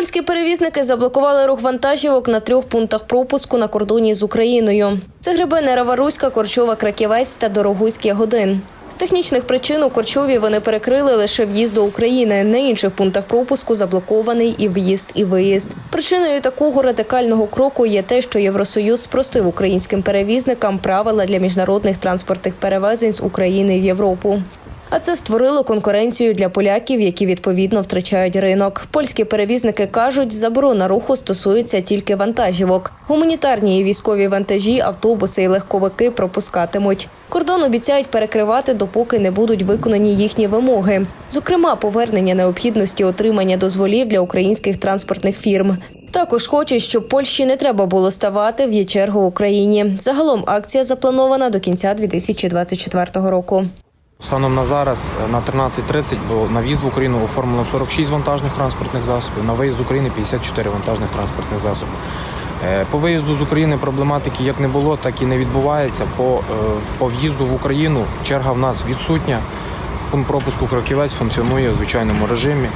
Польські перевізники заблокували рух вантажівок на трьох пунктах пропуску на кордоні з Україною. Це Гребенера Варуська, Корчова, Краківець та Дорогуськ Ягодин. З технічних причин у Корчові вони перекрили лише в'їзд до України. На інших пунктах пропуску заблокований і в'їзд, і виїзд. Причиною такого радикального кроку є те, що Євросоюз спростив українським перевізникам правила для міжнародних транспортних перевезень з України в Європу. А це створило конкуренцію для поляків, які відповідно втрачають ринок. Польські перевізники кажуть, заборона руху стосується тільки вантажівок. Гуманітарні і військові вантажі, автобуси і легковики пропускатимуть. Кордон обіцяють перекривати, допоки не будуть виконані їхні вимоги. Зокрема, повернення необхідності отримання дозволів для українських транспортних фірм. Також хочуть, щоб Польщі не треба було ставати в є чергу Україні. Загалом акція запланована до кінця 2024 року. Станом на зараз е, на 13.30 було на в'їзд в Україну оформлено 46 вантажних транспортних засобів, на виїзд з України 54 вантажних транспортних засобів. Е, По виїзду з України проблематики як не було, так і не відбувається. По, е, по в'їзду в Україну черга в нас відсутня. Пункт пропуску кроківець функціонує у звичайному режимі.